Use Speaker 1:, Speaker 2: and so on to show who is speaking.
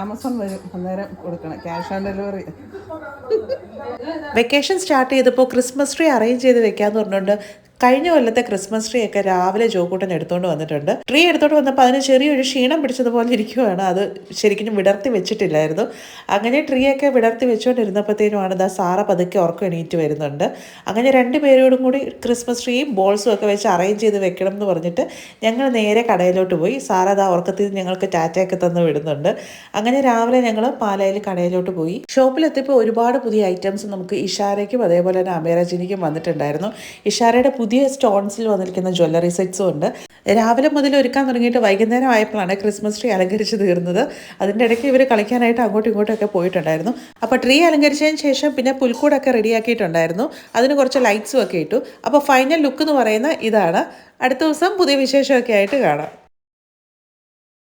Speaker 1: Amazon വരും അന്നേരം കൊടുക്കണം. Cash on delivery.
Speaker 2: Vacation start ചെയ്തപ്പോൾ ക്രിസ്മസ് ട്രീ അറേഞ്ച് ചെയ്ത് വെക്കാമെന്ന് പറഞ്ഞുകൊണ്ട് കഴിഞ്ഞ കൊല്ലത്തെ ക്രിസ്മസ് ട്രീ ഒക്കെ രാവിലെ ജോക്കൂട്ടൻ എടുത്തുകൊണ്ട് വന്നിട്ടുണ്ട്. ട്രീ എടുത്തോണ്ട് വന്നപ്പോൾ അതിന് ചെറിയൊരു ക്ഷീണം പിടിച്ചതുപോലെ ഇരിക്കുവാണ്. അത് ശരിക്കും വിടർത്തി വെച്ചിട്ടില്ലായിരുന്നു. അങ്ങനെ ട്രീ ഒക്കെ വിടർത്തി വെച്ചുകൊണ്ടിരുന്നപ്പോഴത്തേനുമാണ് ദാ സാറ പതുക്കെ ഉറക്കം എണീറ്റ് വരുന്നുണ്ട്. അങ്ങനെ രണ്ട് പേരോടും കൂടി ക്രിസ്മസ് ട്രീയും ബോൾസും ഒക്കെ വെച്ച് അറേഞ്ച് ചെയ്ത് വെക്കണം എന്ന് പറഞ്ഞിട്ട് ഞങ്ങൾ നേരെ കടയിലോട്ട് പോയി. സാറ ദാ ഉറക്കത്തിൽ ഞങ്ങൾക്ക് ടാറ്റയൊക്കെ തന്ന് വിടുന്നുണ്ട്. അങ്ങനെ രാവിലെ ഞങ്ങൾ പാലയിൽ കടയിലോട്ട് പോയി. ഷോപ്പിലെത്തിയപ്പോൾ ഒരുപാട് പുതിയ ഐറ്റംസ് നമുക്ക് ഇഷാരയ്ക്കും അതേപോലെ തന്നെ അമേരജിനിക്കും വന്നിട്ടുണ്ടായിരുന്നു. ഇഷാരയുടെ പുതിയ സ്റ്റോൺസിൽ വന്നിരിക്കുന്ന ജ്വല്ലറി സെറ്റ്സും ഉണ്ട്. രാവിലെ മുതൽ ഒരുക്കാൻ തുടങ്ങിയിട്ട് വൈകുന്നേരം ആയപ്പോഴാണ് ക്രിസ്മസ് ട്രീ അലങ്കരിച്ച് തീർന്നത്. അതിന്റെ ഇടയ്ക്ക് ഇവർ കളിക്കാനായിട്ട് അങ്ങോട്ടും ഇങ്ങോട്ടും ഒക്കെ പോയിട്ടുണ്ടായിരുന്നു. അപ്പോൾ ട്രീ അലങ്കരിച്ചതിന് ശേഷം പിന്നെ പുൽക്കൂടൊക്കെ റെഡിയാക്കിയിട്ടുണ്ടായിരുന്നു. അതിന് കുറച്ച് ലൈറ്റ്സും ഒക്കെ ഇട്ടു. അപ്പോൾ ഫൈനൽ ലുക്ക് എന്ന് പറയുന്ന ഇതാണ്. അടുത്ത ദിവസം പുതിയ വിശേഷമൊക്കെ ആയിട്ട് കാണാം.